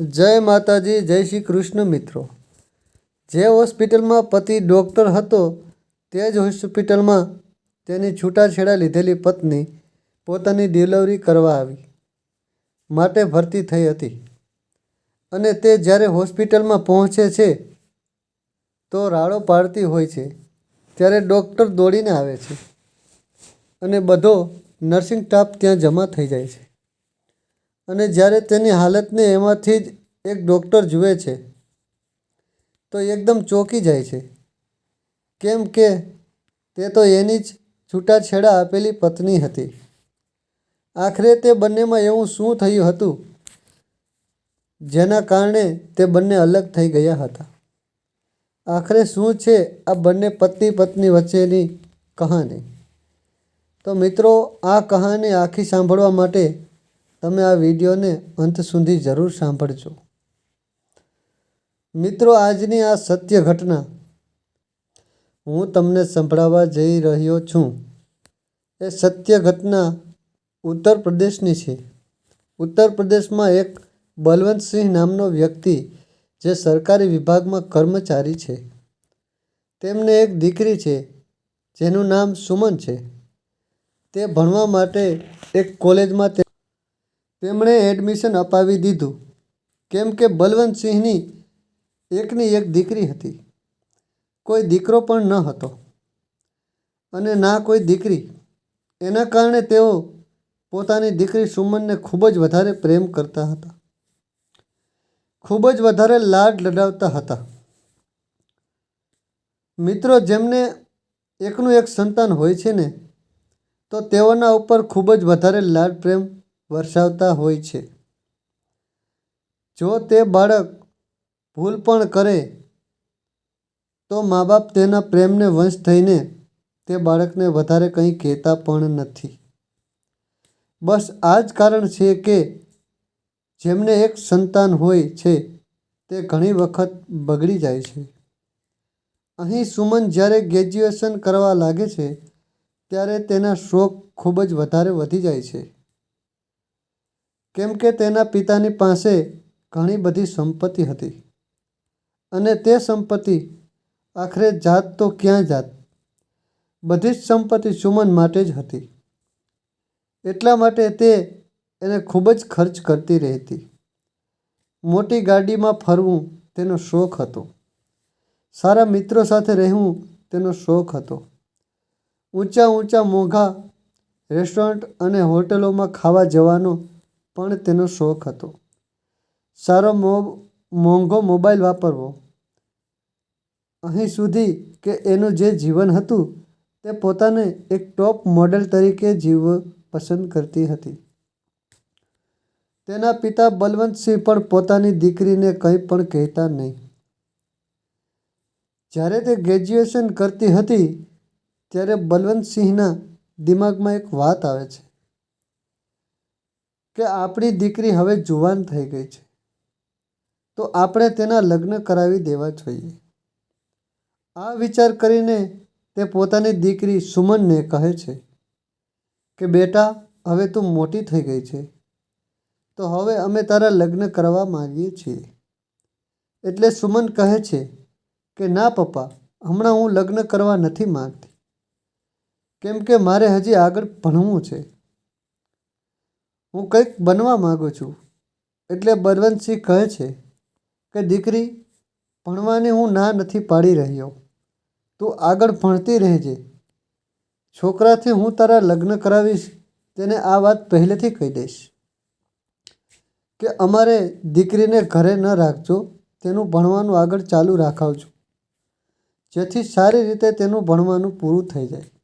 જય માતાજી, જય શ્રી કૃષ્ણ મિત્રો. જે હોસ્પિટલમાં પતિ ડૉક્ટર હતો, તે જ હોસ્પિટલમાં તેની છૂટાછેડા લીધેલી પત્ની પોતાની ડિલિવરી કરવા આવી, માટે ભરતી થઈ હતી. અને તે જ્યારે હોસ્પિટલમાં પહોંચે છે, તો રાડો પાડતી હોય છે, ત્યારે ડૉક્ટર દોડીને આવે છે. અને બધો નર્સિંગ સ્ટાફ ત્યાં જમા થઈ જાય છે. અને જ્યારે તેની હાલતને એમાંથી જ એક ડૉક્ટર જુએ છે, તો એકદમ ચોંકી જાય છે. કેમ કે તે તો એની જ છૂટાછેડા આપેલી પત્ની હતી. આખરે તે બંનેમાં એવું શું થયું હતું, જેના કારણે તે બંને અલગ થઈ ગયા હતા? આખરે શું છે આ બંને પતિ પત્ની વચ્ચેની કહાની? તો મિત્રો, આ કહાની આખી સાંભળવા માટે તમે આ વિડીયોને અંત સુધી જરૂર સાંભળજો. મિત્રો, આજની આ સત્ય ઘટના હું તમને સંભળાવવા જઈ રહ્યો છું. એ સત્ય ઘટના ઉત્તર પ્રદેશની છે. ઉત્તર પ્રદેશમાં એક બલવંતસિંહ નામનો વ્યક્તિ જે સરકારી વિભાગમાં કર્મચારી છે. તેમને એક દીકરી છે, જેનું નામ સુમન છે. તે ભણવા માટે એક કોલેજમાં તે તેમણે એડમિશન અપાવી દીધું, કેમ કે બલવંતસિંહની એકની એક દીકરી હતી. કોઈ દીકરો પણ ન હતો અને ના કોઈ દીકરી. એના કારણે તેઓ પોતાની દીકરી સુમનને ખૂબ જ વધારે પ્રેમ કરતા હતા. ખૂબ જ વધારે લાડ લડાવતા હતા. મિત્રો, જેમને એકનું એક સંતાન હોય છે ને, તો તેઓના ઉપર ખૂબ જ વધારે લાડ પ્રેમ વરસાવતા હોય છે. જો તે બાળક ભૂલ પણ કરે, તો મા બાપ તેના પ્રેમને વંશ થઈને તે બાળકને વધારે કંઈ કહેતા પણ નથી. બસ આ જ કારણ છે કે જેમને એક સંતાન હોય છે, તે ઘણી વખત બગડી જાય છે. અહીં સુમન જ્યારે ગ્રેજ્યુએશન કરવા લાગે છે, ત્યારે તેના શોખ ખૂબ જ વધારે વધી જાય છે. કેમ કે તેના પિતાની પાસે ઘણી બધી સંપત્તિ હતી. અને તે સંપત્તિ આખરે જાત તો ક્યાં જાત? બધી જ સંપત્તિ સુમન માટે જ હતી. એટલા માટે તે એને ખૂબ જ ખર્ચ કરતી રહેતી. મોટી ગાડીમાં ફરવું તેનો શોખ હતો. સારા મિત્રો સાથે રહેવું તેનો શોખ હતો. ઊંચા ઊંચા મોંઘા રેસ્ટોરન્ટ અને હોટલોમાં ખાવા જવાનો પણ તેનો શોખ હતો. સારો મો, મોંઘો મોબાઈલ વાપરવો. અહીં સુધી કે એનું જે જીવન હતું તે પોતાને એક ટોપ મોડેલ તરીકે જીવવું પસંદ કરતી હતી. તેના પિતા બલવંતસિંહ પણ પોતાની દીકરીને કંઈ પણ કહેતા નહીં. જ્યારે તે ગ્રેજ્યુએશન કરતી હતી, ત્યારે બલવંતસિંહના દિમાગમાં એક વાત આવે છે. કે આપણી દીકરી હવે જુવાન થઈ ગઈ છે. તો આપણે તેના લગ્ન કરાવી દેવા જોઈએ. આ વિચાર કરીને તે પોતાની દીકરી સુમનને કહે છે કે, બેટા, હવે તું મોટી થઈ ગઈ છે. તો હવે અમે તારા લગ્ન કરવા માગીએ છીએ. એટલે સુમન કહે છે કે, ના, પપ્પા, હમણાં હું લગ્ન કરવા નથી માગતી. કેમ કે મારે હજી આગળ ભણવું છે. હું કંઈક બનવા માગું છું. એટલે બલવંતસિંહ કહે છે કે, દીકરી, ભણવાને હું ના નથી પાડી રહ્યો. તું આગળ ભણતી રહેજે. છોકરાથી હું તારા લગ્ન કરાવીશ, તેને આ વાત પહેલેથી કહી દઈશ. કે અમારે દીકરીને ઘરે ન રાખજો, તેનું ભણવાનું આગળ ચાલુ રાખાવજો. જેથી સારી રીતે તેનું ભણવાનું પૂરું થઈ જાય.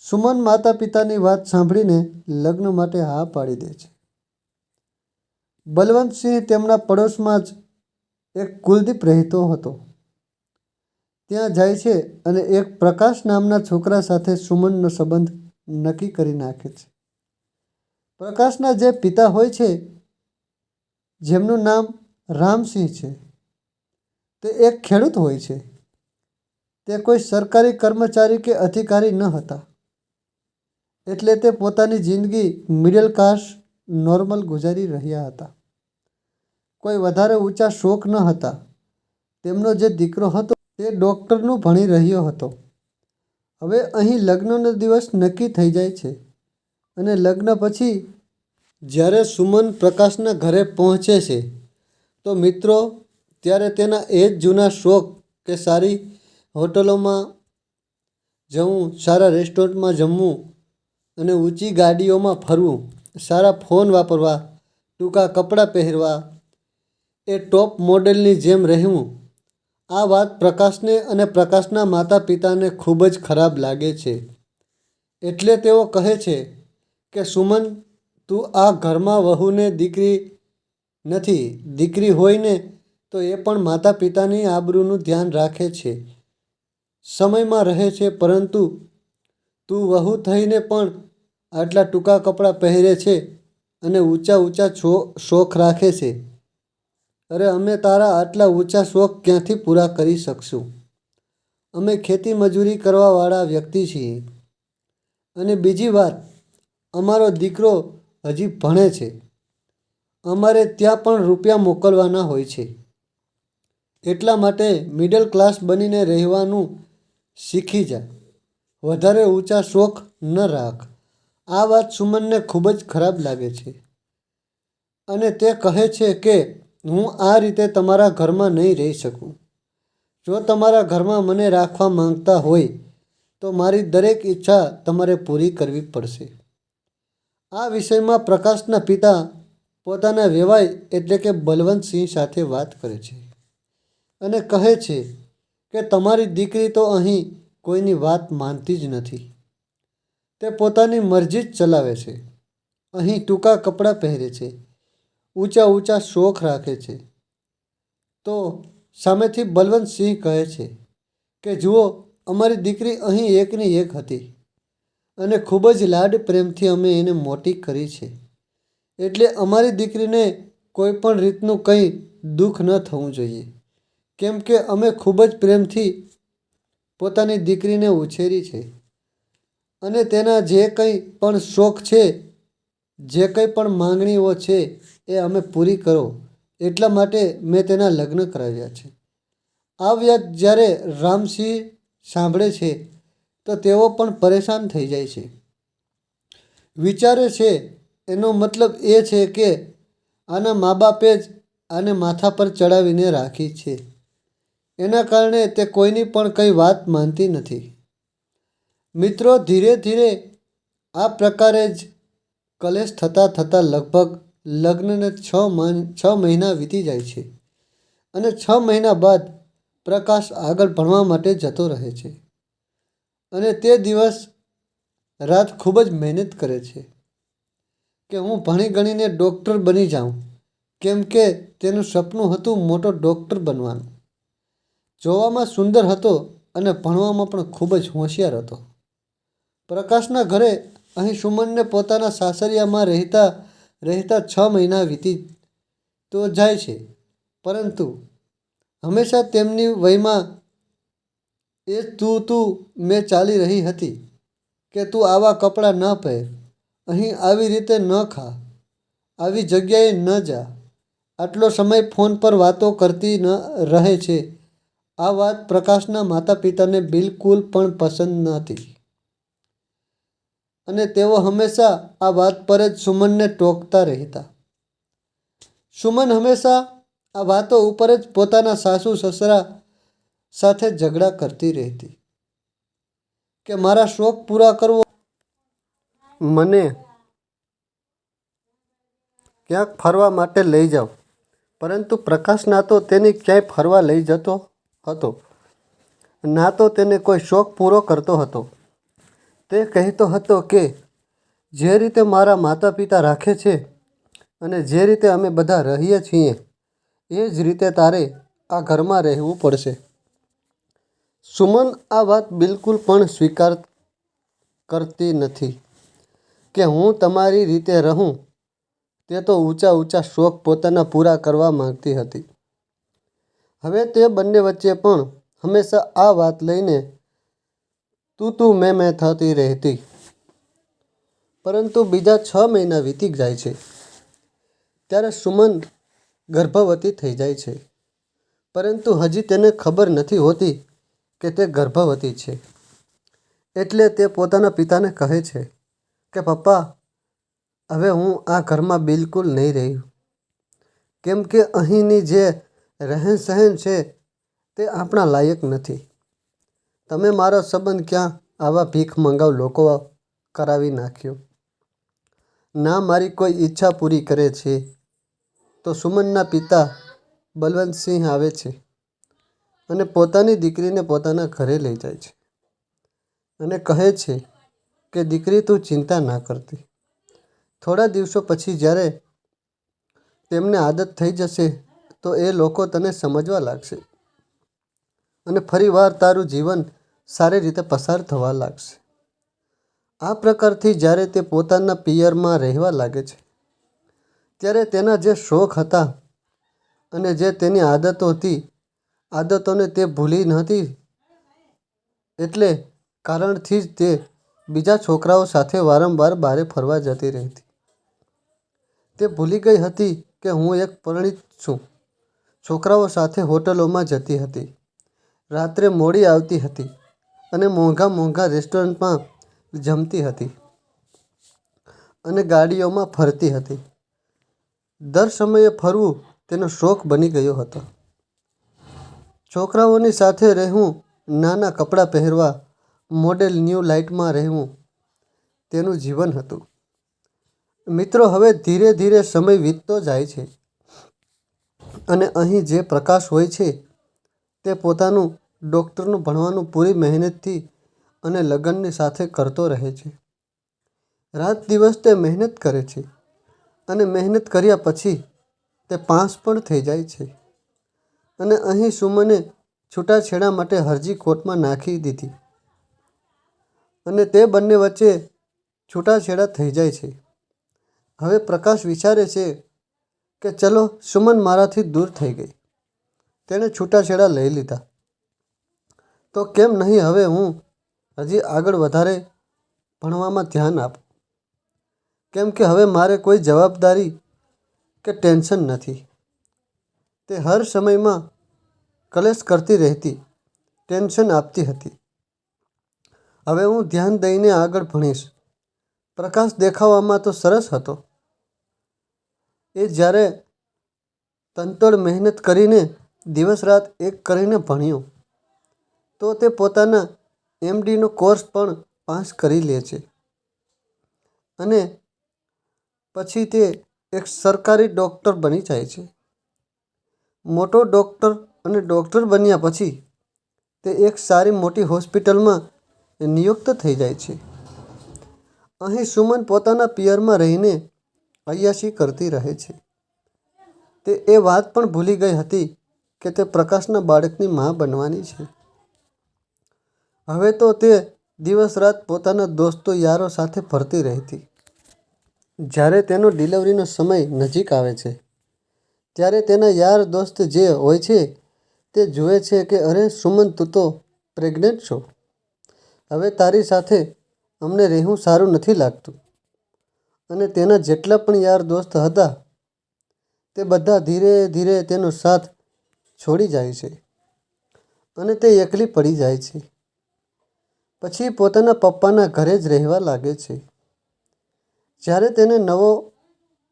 સુમન માતા પિતાની વાત સાંભળીને લગ્ન માટે હા પાડી દે છે. બલવંતસિંહ તેમના પડોશમાં જ એક કુલદીપ રહેતો હતો. ત્યાં જાય છે અને એક પ્રકાશ નામના છોકરા સાથે સુમનનો સંબંધ નક્કી કરી નાખે છે. પ્રકાશના જે પિતા હોય છે, જેમનું નામ રામસિંહ છે, તે એક ખેડૂત હોય છે. તે કોઈ સરકારી કર્મચારી કે અધિકારી ન હતા. એટલે તે પોતાની જિંદગી મિડલ ક્લાસ નોર્મલ ગુજારી રહ્યા હતા. કોઈ વધારે ઊંચા શોખ ન હતા. તેમનો જે દીકરો હતો તે ડૉક્ટરનું ભણી રહ્યો હતો. હવે અહીં લગ્નનો દિવસ નક્કી થઈ જાય છે અને લગ્ન પછી જ્યારે સુમન પ્રકાશના ઘરે પહોંચે છે, તો મિત્રો, ત્યારે તેના એ જ જૂના શોખ કે સારી હોટલોમાં જવું, સારા રેસ્ટોરન્ટમાં જમવું અને ઊંચી ગાડીઓમાં ફરવું, સારા ફોન વાપરવા, ટૂંકા કપડાં પહેરવા, એ ટોપ મોડેલની જેમ રહેવું, આ વાત પ્રકાશને અને પ્રકાશના માતા પિતાને ખૂબ જ ખરાબ લાગે છે. એટલે તેઓ કહે છે કે, સુમન, તું આ ઘરમાં વહુને દીકરી નથી, દીકરી હોયને તો એ પણ માતા પિતાની આબરૂનું ધ્યાન રાખે છે. સમયમાં રહે છે, પરંતુ તું વહુ થઈને પણ આટલા ટૂંકા કપડાં પહેરે છે અને ઊંચા ઊંચા શોખ રાખે છે. અરે અમે તારા આટલા ઊંચા શોખ ક્યાંથી પૂરા કરી શકશું? અમે ખેતી મજૂરી કરવાવાળા વ્યક્તિ છીએ. અને બીજી વાત, અમારો દીકરો હજી ભણે છે. અમારે ત્યાં પણ રૂપિયા મોકલવાના હોય છે. એટલા માટે મિડલ ક્લાસ બનીને રહેવાનું શીખી જા. વધારે ઊંચા શોખ ન રાખ. આ વાત સુમનને ખૂબ જ ખરાબ લાગે છે. અને તે કહે છે કે, હું આ રીતે તમારા ઘરમાં નહીં રહી શકું. જો તમારા ઘરમાં મને રાખવા માંગતા હોય, તો મારી દરેક ઈચ્છા તમારે પૂરી કરવી પડશે. આ વિષયમાં પ્રકાશના પિતા પોતાના વેવાય એટલે કે બલવંતસિંહ સાથે વાત કરે છે અને કહે છે કે, તમારી દીકરી તો અહીં કોઈની વાત માનતી જ નથી. તે પોતાની મરજી જ ચલાવે છે. અહીં ટૂંકા કપડાં પહેરે છે. ઊંચા ઊંચા શોખ રાખે છે. તો સામેથી બલવંતસિંહ કહે છે કે, જુઓ, અમારી દીકરી અહીં એકની એક હતી અને ખૂબ જ લાડ પ્રેમથી અમે એને મોટી કરી છે. એટલે અમારી દીકરીને કોઈ પણ રીતનું કંઈ દુઃખ ન થવું જોઈએ. કેમ કે અમે ખૂબ જ પ્રેમથી પોતાની દીકરીને ઉછેરી છે. અને તેના જે કંઈ પણ શોખ છે, જે કંઈ પણ માંગણીઓ છે, એ અમે પૂરી કરો. એટલા માટે મેં તેના લગ્ન કરાવ્યા છે. આ વ્યાજ જ્યારે રામસિંહ સાંભળે છે, તો તેઓ પણ પરેશાન થઈ જાય છે. વિચારે છે, એનો મતલબ એ છે કે આના મા બાપે જ આને માથા પર ચડાવીને રાખી છે. એના કારણે તે કોઈની પણ કંઈ વાત માનતી નથી. મિત્રો, ધીરે ધીરે આ પ્રકારે જ કલેશ થતાં થતાં લગભગ લગ્નને છ મહિન છ મહિના વીતી જાય છે અને છ મહિના બાદ પ્રકાશ આગળ ભણવા માટે જતો રહે છે અને તે દિવસ રાત ખૂબ જ મહેનત કરે છે કે હું ભણી ગણીને ડૉક્ટર બની જાઉં, કેમ કે તેનું સપનું હતું મોટો ડૉક્ટર બનવાનું. જોવામાં સુંદર હતો અને ભણવામાં પણ ખૂબ જ હોશિયાર હતો. પ્રકાશના ઘરે અહીં સુમનને પોતાના સાસરિયામાં રહેતા રહેતા છ મહિના વીતી તો જાય છે. પરંતુ હંમેશા તેમની વયમાં એ તું તું મેં ચાલી રહી હતી કે તું આવા કપડાં ન પહેર. અહીં આવી રીતે ન ખા. આવી જગ્યાએ ન જા. આટલો સમય ફોન પર વાતો કરતી ન રહે છે. આ વાત પ્રકાશના માતા પિતાને બિલકુલ પણ પસંદ નહોતી. અને તેઓ હંમેશા આ વાત પર જ સુમનને ટોકતા રહેતા. સુમન હંમેશા આ વાતો ઉપર જ પોતાના સાસુ, સસરા સાથે ઝઘડા કરતી રહેતી. કે મારા શોખ પૂરા કરવો મને ક્યાંક ફરવા માટે લઈ જાઓ પરંતુ પ્રકાશ ના તો તેને ક્યાંય ફરવા લઈ જતો હતો. ના તો તેને કોઈ શોખ પૂરો કરતો હતો. તે કહેતો હતો કે, જે રીતે મારા માતા પિતા રાખે છે અને જે રીતે અમે બધા રહીએ છીએ, એ જ રીતે તારે આ ઘરમાં રહેવું પડશે. સુમન આ વાત બિલકુલ પણ સ્વીકાર કરતી નથી કે હું તમારી રીતે રહું, તે તો ઊંચા ઊંચા શોખ પોતાના પૂરા કરવા માંગતી હતી. હવે તે બંને વચ્ચે પણ હંમેશા આ વાત લઈને તું તું મેં મેં થતી રહેતી. પરંતુ બીજા છ મહિના વીતી જાય છે. ત્યારે સુમન ગર્ભવતી થઈ જાય છે. પરંતુ હજી તેને ખબર નથી હોતી કે તે ગર્ભવતી છે. એટલે તે પોતાના પિતાને કહે છે કે, પપ્પા, હવે હું આ ઘરમાં બિલકુલ નહીં રહ્યું કેમ કે અહીંની જે રહેન છે તે આપણા લાયક નથી. તમે મારો સંબંધ ક્યાં આવા ભીખ મંગાવ લોકો કરાવી નાખ્યો? ના, મારી કોઈ ઈચ્છા પૂરી કરે છે. તો સુમનના પિતા બલવંતસિંહ આવે છે અને પોતાની દીકરીને પોતાના ઘરે લઈ જાય છે અને કહે છે કે, દીકરી, તું ચિંતા ના કરતી. થોડા દિવસો પછી જ્યારે તેમને આદત થઈ જશે, તો એ લોકો તને સમજવા લાગશે. અને ફરીવાર તારું જીવન સારી રીતે પસાર થવા લાગશે. આ પ્રકારથી જ્યારે તે પોતાના પિયરમાં રહેવા લાગે છે, ત્યારે તેના જે શોખ હતા અને જે તેની આદતો હતી આદતોને તે ભૂલી નહોતી એટલે કારણથી જ તે બીજા છોકરાઓ સાથે વારંવાર બારે ફરવા જતી રહેતી. તે ભૂલી ગઈ હતી કે હું એક પરિણીત છું. છોકરાઓ સાથે હોટલોમાં જતી હતી. રાત્રે મોડી આવતી હતી. અને મોંઘા મોંઘા રેસ્ટોરન્ટમાં જમતી હતી અને ગાડીઓમાં ફરતી હતી. દર સમયે ફરવું તેનો શોખ બની ગયો હતો. છોકરાઓની સાથે રહેવું, નાના કપડાં પહેરવા, મોડેલ ન્યૂ લાઇટમાં રહેવું તેનું જીવન હતું. મિત્રો, હવે ધીરે ધીરે સમય વીતતો જાય છે અને અહીં જે પ્રકાશ હોય છે તે પોતાનું ડૉક્ટરનું ભણવાનું પૂરી મહેનતથી અને લગનની સાથે કરતો રહે છે. રાત દિવસ તે મહેનત કરે છે અને મહેનત કર્યા પછી તે પાસ પણ થઈ જાય છે. અને અહીં સુમને છૂટાછેડા માટે અરજી કોર્ટમાં નાખી દીધી. અને તે બંને વચ્ચે છૂટાછેડા થઈ જાય છે. હવે પ્રકાશ વિચારે છે કે ચલો સુમન મારાથી દૂર થઈ ગઈ. તેણે છૂટાછેડા લઈ લીધા. તો કેમ નહીં હવે હું હજી આગળ વધારે ભણવામાં ધ્યાન આપું? કેમ કે હવે મારે કોઈ જવાબદારી કે ટેન્શન નથી. તે હર સમયમાં કલેશ કરતી રહેતી, ટેન્શન આપતી હતી. હવે હું ધ્યાન દઈને આગળ ભણીશ. પ્રકાશ દેખાવામાં તો સરસ હતો. એ જ્યારે તંતોડ મહેનત કરીને દિવસ રાત એક કરીને ભણ્યો. તો તે પોતાના એમડીનો કોર્સ પણ પાસ કરી લે છે. અને પછી તે એક સરકારી ડૉક્ટર બની જાય છે. મોટો ડૉક્ટર અને ડૉક્ટર બન્યા પછી તે એક સારી મોટી હોસ્પિટલમાં નિયુક્ત થઈ જાય છે. અહીં સુમન પોતાના પિયરમાં રહીને અયાશી કરતી રહે છે. તે એ વાત પણ ભૂલી ગઈ હતી કે તે પ્રકાશના બાળકની મા બનવાની છે. હવે તો તે દિવસ રાત પોતાના દોસ્તો યારો સાથે ફરતી રહેતી. જ્યારે તેનો ડિલિવરીનો સમય નજીક આવે છે, ત્યારે તેના યાર દોસ્ત જે હોય છે તે જુએ છે કે, અરે, સુમન, તું તો પ્રેગ્નન્ટ છો. હવે તારી સાથે અમને રહેવું સારું નથી લાગતું. અને તેના જેટલા પણ યાર દોસ્ત હતા, તે બધા ધીરે ધીરે તેનો સાથ છોડી જાય છે અને તે એકલી પડી જાય છે. પછી પોતાના પપ્પાના ઘરે જ રહેવા લાગે છે. જ્યારે તેને નવો,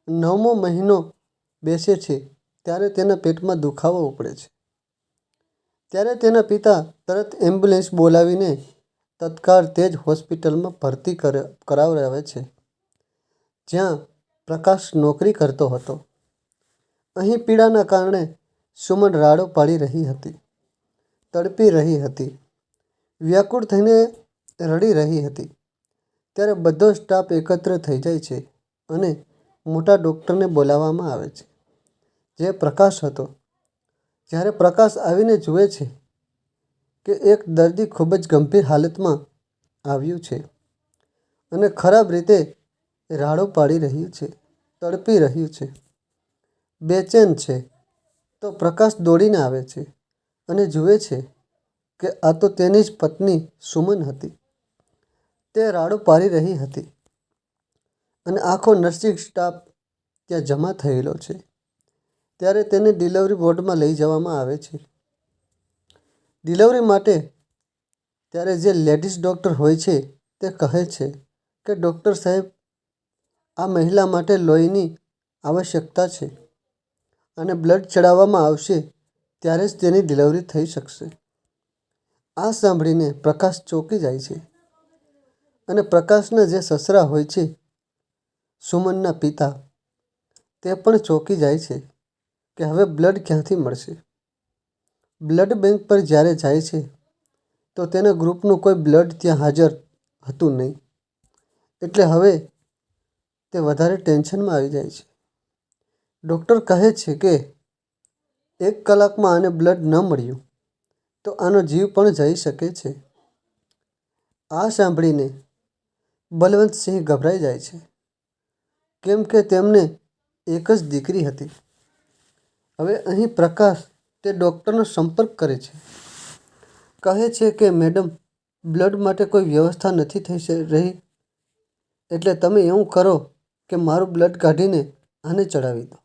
નવમો મહિનો બેસે છે, ત્યારે તેના પેટમાં દુખાવો ઉપડે છે. ત્યારે તેના પિતા તરત એમ્બ્યુલન્સ બોલાવીને તત્કાળ તે જ હોસ્પિટલમાં ભરતી કરાવડાવે છે. જ્યાં પ્રકાશ નોકરી કરતો હતો. અહીં પીડાના કારણે સુમન રાડો પાડી રહી હતી. તડપી રહી હતી. વ્યાકુળ થઈને રડી રહી હતી. ત્યારે બધો સ્ટાફ એકત્ર થઈ જાય છે અને મોટા ડૉક્ટરને બોલાવવામાં આવે છે. જે પ્રકાશ હતો. જ્યારે પ્રકાશ આવીને જુએ છે કે એક દર્દી ખૂબ જ ગંભીર હાલતમાં આવ્યું છે અને ખરાબ રીતે રાડો પાડી રહ્યું છે, તડપી રહ્યું છે, બેચેન છે, તો પ્રકાશ દોડીને આવે છે અને જુએ છે કે આ તો તેની જ પત્ની સુમન હતી. તે રાડો પારી રહી હતી અને આખો નર્સિંગ સ્ટાફ ત્યાં જમા થયેલો છે. ત્યારે તેને ડિલિવરી બોર્ડમાં લઈ જવામાં આવે છે. ડિલિવરી માટે ત્યારે જે લેડીઝ ડૉક્ટર હોય છે તે કહે છે કે ડૉક્ટર સાહેબ, આ મહિલા માટે લોહીની આવશ્યકતા છે અને બ્લડ ચડાવવામાં આવશે ત્યારે જ તેની ડિલિવરી થઈ શકશે. આ સાંભળીને પ્રકાશ ચોંકી જાય છે અને પ્રકાશના જે સસરા હોય છે, સુમનના પિતા, તે પણ ચોંકી જાય છે કે હવે બ્લડ ક્યાંથી મળશે? બ્લડ બેંક પર જ્યારે જાય છે, તો તેના ગ્રુપનું કોઈ બ્લડ ત્યાં હાજર હતું નહીં. એટલે હવે તે વધારે ટેન્શનમાં આવી જાય છે. ડૉક્ટર કહે છે કે એક કલાકમાં આને બ્લડ ન મળ્યું. તો આનો જીવ પણ જઈ શકે છે. આ સાંભળીને બલવંતસિંહ ગભરાઈ જાય છે. કેમ કે તેમને એક જ દીકરી હતી. હવે અહીં પ્રકાશ તે ડૉક્ટરનો સંપર્ક કરે છે. કહે છે કે, મેડમ, બ્લડ માટે કોઈ વ્યવસ્થા નથી થઈ રહી. એટલે તમે એવું કરો કે મારું બ્લડ કાઢીને આને ચડાવી દો.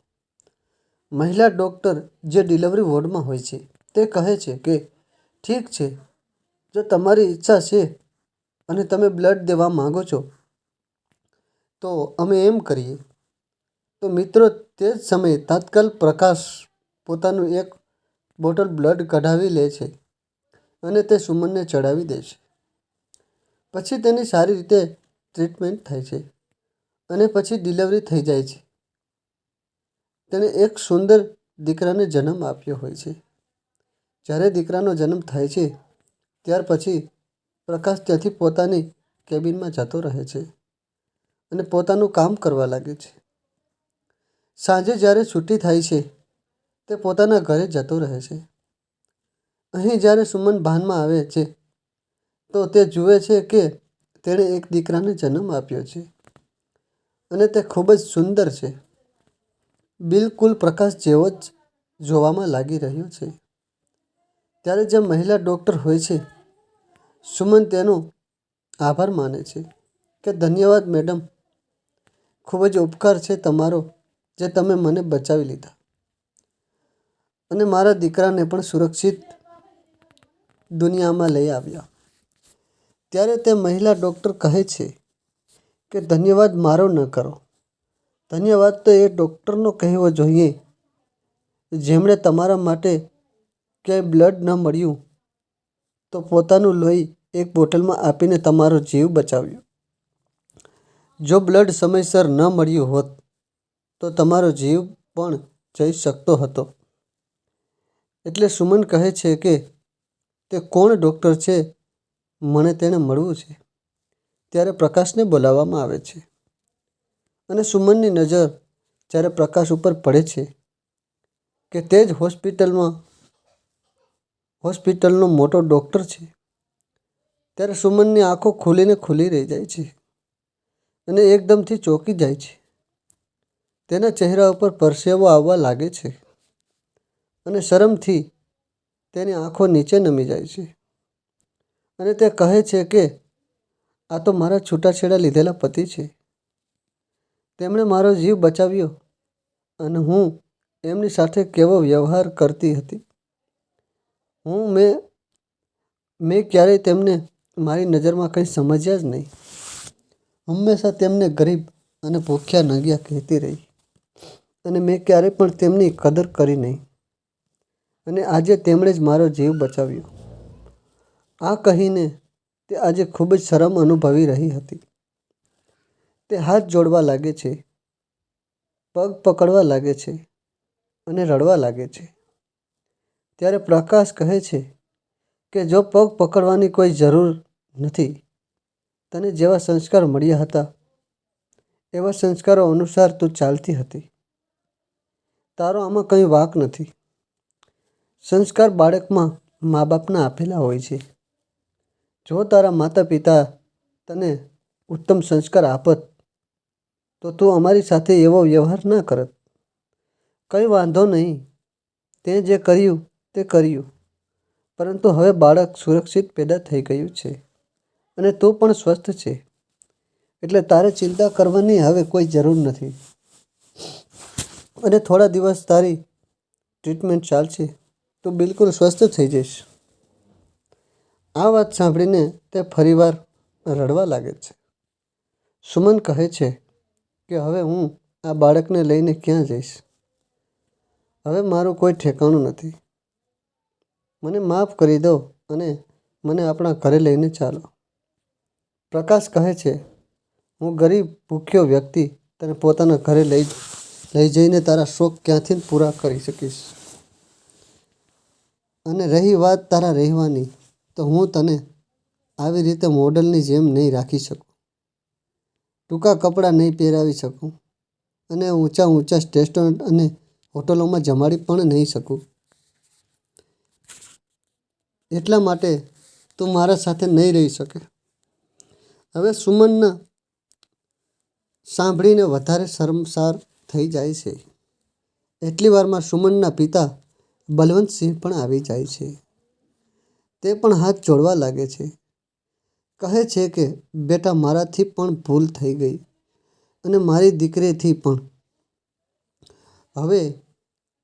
મહિલા ડૉક્ટર જે ડિલિવરી વોર્ડમાં હોય છે, તે કહે છે કે ઠીક છે. જો તમારી ઈચ્છા છે અને તમે બ્લડ દેવા માંગો છો, તો અમે એમ કરીએ. તો મિત્રો, તે જ સમયે તાત્કાલ પ્રકાશ પોતાનું એક બોટલ બ્લડ કઢાવી લે છે અને તે સુમનને ચડાવી દે છે. પછી તેની સારી રીતે ટ્રીટમેન્ટ થાય છે અને પછી ડિલિવરી થઈ જાય છે. તેણે એક સુંદર દીકરાને જન્મ આપ્યો હોય છે. જ્યારે દીકરાનો જન્મ થાય છે, ત્યાર પછી પ્રકાશ ત્યાંથી પોતાની કેબિનમાં જતો રહે છે અને પોતાનું કામ કરવા લાગે છે. સાંજે જ્યારે છૂટી થાય છે, તે પોતાના ઘરે જતો રહે છે. અહીં જ્યારે સુમન ભાનમાં આવે છે, તો તે જુએ છે કે તેણે એક દીકરાને જન્મ આપ્યો છે અને તે ખૂબ જ સુંદર છે. બિલકુલ પ્રકાશ જેવો જ જોવામાં લાગી રહ્યો છે. ત્યારે જે મહિલા ડૉક્ટર હોય છે, સુમન તેનો આભાર માને છે કે ધન્યવાદ, મેડમ. ખૂબ જ ઉપકાર છે તમારો જે તમે મને બચાવી લીધા. અને મારા દીકરાને પણ સુરક્ષિત દુનિયામાં લઈ આવ્યા. ત્યારે તે મહિલા ડૉક્ટર કહે છે કે, ધન્યવાદ મારો ન કરો. ધન્યવાદ તો એ ડૉક્ટરનો કહેવો જોઈએ, જેમણે તમારા માટે ક્યાંય બ્લડ ન મળ્યું, તો પોતાનું લોહી એક બોટલમાં આપીને તમારો જીવ બચાવ્યો. જો બ્લડ સમયસર ન મળ્યું હોત, તો તમારો જીવ પણ જઈ શકતો હતો. એટલે સુમન કહે છે કે, તે કોણ ડૉક્ટર છે? મને તેને મળવું છે. ત્યારે પ્રકાશને બોલાવવામાં આવે છે. અને સુમનની નજર જ્યારે પ્રકાશ ઉપર પડે છે કે તે જ હોસ્પિટલમાં હોસ્પિટલનો મોટો ડૉક્ટર છે. ત્યારે સુમનની આંખો ખુલીને ખુલી રહી જાય છે અને એકદમથી ચોંકી જાય છે. તેના ચહેરા ઉપર પરસેવો આવવા લાગે છે અને શરમથી તેની આંખો નીચે નમી જાય છે અને તે કહે છે કે, આ તો મારા છૂટાછેડા લીધેલા પતિ છે. તેમણે મારો જીવ બચાવ્યો અને હું એમની સાથે કેવો વ્યવહાર કરતી હતી. હું મેં મેં ક્યારેય તેમને મારી નજરમાં કંઈ સમજ્યા જ નહીં. હંમેશા તેમને ગરીબ અને ભૂખ્યા નગ્યા કહેતી રહી. અને મેં ક્યારેય પણ તેમની કદર કરી નહીં. અને આજે તેમણે જ મારો જીવ બચાવ્યો. આ કહીને તે આજે ખૂબ જ શરમ અનુભવી રહી હતી. તે હાથ જોડવા લાગે છે, પગ પકડવા લાગે છે અને રડવા લાગે છે. ત્યારે પ્રકાશ કહે છે કે જો પગ પકડવાની કોઈ જરૂર નથી, તને જેવા સંસ્કાર મળ્યા હતા, એવા સંસ્કારો અનુસાર તું ચાલતી હતી. તારો આમાં કંઈ વાંક નથી. સંસ્કાર બાળકમાં મા બાપના આપેલા હોય છે. જો તારા માતા પિતા તને ઉત્તમ સંસ્કાર આપત, તો તું અમારી સાથે એવો વ્યવહાર ના કરત. કંઈ વાંધો નહીં. તે જે કર્યું તે કર્યું. પરંતુ હવે બાળક સુરક્ષિત પેદા થઈ ગયું છે અને તું પણ સ્વસ્થ છે. એટલે તારે ચિંતા કરવાની હવે કોઈ જરૂર નથી. અને થોડા દિવસ તારી ટ્રીટમેન્ટ ચાલશે તો બિલકુલ સ્વસ્થ થઈ જઈશ. આ વાત સાંભળીને તે ફરીવાર રડવા લાગે છે. સુમન કહે છે કે હવે હું આ બાળકને લઈને ક્યાં જઈશ? હવે મારું કોઈ ઠેકાણું નથી. મને માફ કરી દો અને મને આપણા ઘરે લઈને ચાલો. પ્રકાશ કહે છે, હું ગરીબ, ભૂખ્યો વ્યક્તિ તને પોતાના ઘરે લઈ લઈ જઈને તારા શોખ ક્યાંથી પૂરા કરી શકીશ? અને રહી વાત તારા રહેવાની, તો હું તને આવી રીતે મોડલની જેમ નહીં રાખી શકું. ટૂંકા કપડાં નહીં પહેરાવી શકું અને ઊંચા ઊંચા રેસ્ટોરન્ટ અને હોટલોમાં જમાડી પણ નહીં શકું. એટલા માટે તું મારા સાથે નહીં રહી શકે. હવે સુમનના સાંભળીને વધારે શરમસાર થઈ જાય છે. એટલી વારમાં સુમનના પિતા બલવંતસિંહ પણ આવી જાય છે. તે પણ હાથ જોડવા લાગે છે. કહે છે કે, બેટા, મારાથી પણ ભૂલ થઈ ગઈ અને મારી દીકરીથી પણ. હવે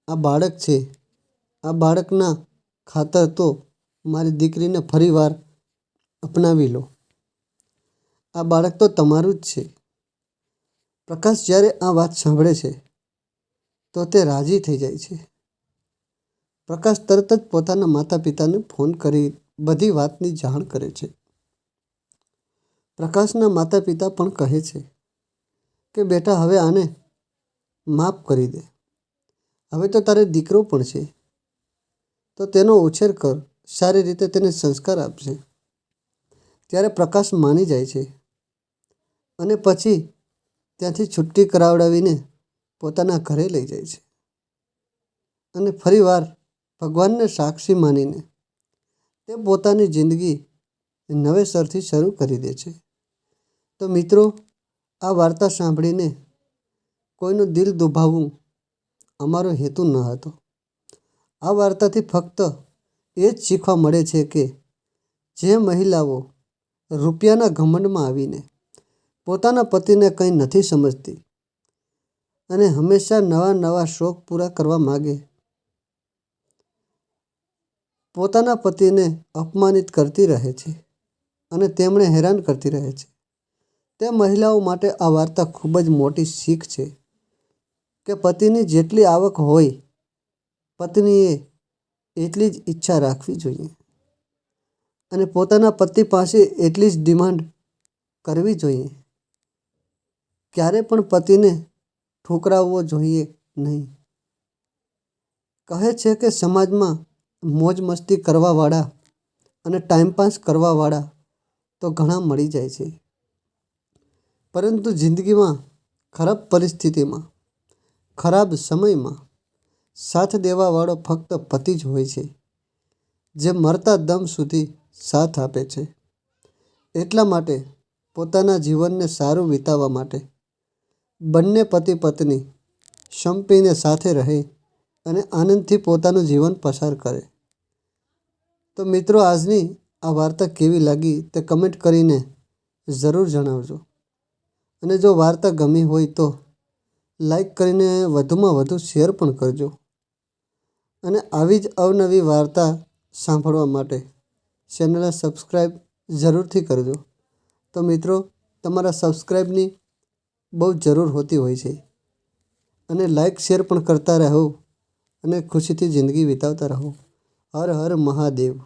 આ બાળક છે. આ બાળકના ખાતર તો મારી દીકરીને ફરીવાર અપનાવી લો. આ બાળક તો તમારું જ છે. પ્રકાશ જ્યારે આ વાત સાંભળે છે, તો તે રાજી થઈ જાય છે. પ્રકાશ તરત જ પોતાના માતા પિતાને ફોન કરી બધી વાતની જાણ કરે છે. પ્રકાશના માતા પિતા પણ કહે છે કે, બેટા, હવે આને માફ કરી દે. હવે તો તારે દીકરો પણ છે. તો તેનો ઉછેર કર. સારી રીતે તેને સંસ્કાર આપશે. ત્યારે પ્રકાશ માની જાય છે. અને પછી ત્યાંથી છુટ્ટી કરાવડાવીને પોતાના ઘરે લઈ જાય છે. અને ફરીવાર ભગવાનને સાક્ષી માનીને તે પોતાની જિંદગી નવેસરથી શરૂ કરી દે છે. તો મિત્રો, આ વાર્તા સાંભળીને કોઈનું દિલ દુભાવવું અમારો હેતુ ન હતો. આ વાર્તાથી ફક્ત એ જ શીખવા મળે છે કે જે મહિલાઓ રૂપિયાના ઘમંડમાં આવીને પોતાના પતિને કંઈ નથી સમજતી અને હંમેશા નવા નવા શોખ પૂરા કરવા માગે, પોતાના પતિને અપમાનિત કરતી રહે છે અને તેમણે હેરાન કરતી રહે છે. તે મહિલાઓ માટે આ વાર્તા ખૂબ જ મોટી શીખ છે કે પતિની જેટલી આવક હોય, પત્નીએ એટલી જ ઈચ્છા રાખવી જોઈએ. અને પોતાના પતિ પાસે એટલી જ ડિમાન્ડ કરવી જોઈએ. ક્યારે પણ પતિને ઠોકરાવવો જોઈએ નહીં. કહે છે કે સમાજમાં મોજ મસ્તી કરવાવાળા અને ટાઈમપાસ કરવાવાળા તો ઘણા મળી જાય છે. પરંતુ જિંદગીમાં ખરાબ પરિસ્થિતિમાં, ખરાબ સમયમાં સાથ દેવાવાળો ફક્ત પતિ જ હોય છે, જે મરતા દમ સુધી સાથ આપે છે. એટલા માટે પોતાના જીવનને સારું વિતાવવા માટે બંને પતિ પત્ની સંપીને સાથે રહે અને આનંદથી પોતાનું જીવન પસાર કરે. તો મિત્રો, આજની આ વાર્તા કેવી લાગી તે કમેન્ટ કરીને જરૂર જણાવજો. અને જો વાર્તા ગમી હોય તો લાઈક કરીને વધુમાં વધુ શેર પણ કરજો. અને આવી જ અવનવી વાર્તા સાંભળવા માટે ચેનલને સબસ્ક્રાઈબ જરૂરથી કરજો. તો મિત્રો, તમારા સબસ્ક્રાઈબની બહુ જરૂર હોતી હોય છે અને લાઈક શેર પણ કરતા રહો અને ખુશીથી જિંદગી વિતાવતા રહો. હર હર મહાદેવ.